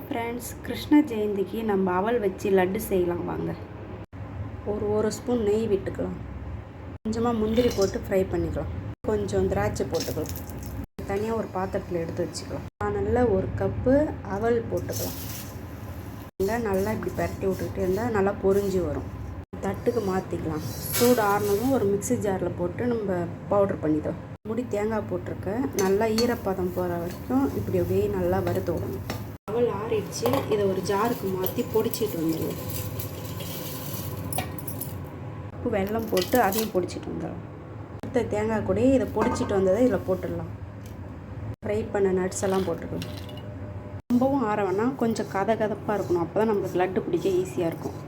Friends Krishna ஜெயந்திக்கு நம்ம அவல் வச்சு லட்டு செய்யலாம் வாங்க. ஒரு ஒரு ஸ்பூன் நெய் விட்டுக்கலாம். கொஞ்சமாக முந்திரி போட்டு ஃப்ரை பண்ணிக்கலாம். கொஞ்சம் திராட்சை போட்டுக்கலாம். தனியாக ஒரு பாத்திரத்தில் எடுத்து வச்சுக்கலாம். நல்லா ஒரு கப்பு அவல் போட்டுக்கலாம். நல்லா நல்லா இப்படி பரட்டி விட்டுக்கிட்டே இருந்தால் நல்லா பொறிஞ்சு வரும். தட்டுக்கு மாற்றிக்கலாம் சூடு ஆறுனதும் ஒரு மிக்ஸி ஜாரில் போட்டு நம்ம பவுடர் பண்ணிக்கலாம். முடி தேங்காய் போட்டிருக்கேன். நல்லா ஈரப்பதம் போகிற வரைக்கும் இப்படி அப்படியே நல்லா வறுத்து விடணும். அவல் இதை ஒரு ஜாருக்கு மாற்றி பொடிச்சிட்டு வந்துடுவோம் உப்பு வெல்லம் போட்டு அதையும் பொடிச்சிட்டு வந்துடும் அடுத்த தேங்காய் கூட இதை பொடிச்சிட்டு வந்ததை இதில் போட்டுடலாம். ஃப்ரை பண்ண நட்ஸ் எல்லாம் போட்டுக்கலாம் ரொம்பவும் ஆற வேணாம். கொஞ்சம் கதை கதப்பாக இருக்கணும். அப்போ தான் நம்மளுக்கு லட்டு பிடிக்க ஈஸியாக இருக்கும்.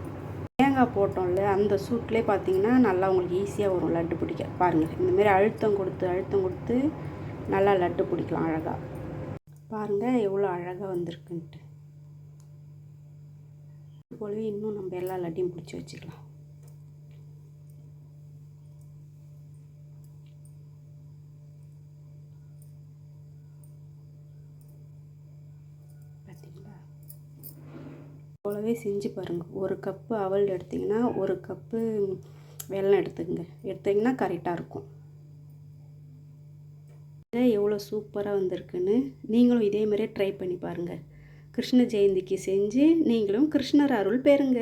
தேங்காய் போட்டோம்ல அந்த சூட்லேயே பார்த்தீங்கன்னா நல்லா உங்களுக்கு ஈஸியாக வரும் லட்டு பிடிக்க பாருங்கள் இந்தமாரி அழுத்தம் கொடுத்து அழுத்தம் கொடுத்து நல்லா லட்டு பிடிக்கலாம் அழகாக பாருங்கள் எவ்வளோ அழகாக வந்திருக்குன்ட்டு. இது போலவே இன்னும் நம்ம எல்லா லட்டையும் பிடிச்சி வச்சுக்கலாம். பார்த்தீங்களா போலவே செஞ்சு பாருங்கள் ஒரு கப்பு அவல் எடுத்திங்கன்னா ஒரு கப்பு வெல்லம் எடுத்துக்கங்க. எடுத்திங்கன்னா கரெக்டாக இருக்கும். எவ்வளோ சூப்பராக வந்திருக்குன்னு நீங்களும் இதே மாதிரியே ட்ரை பண்ணி பாருங்கள் கிருஷ்ண ஜெயந்திக்கு செஞ்சு நீங்களும் கிருஷ்ணர் அருள் பெறுங்க.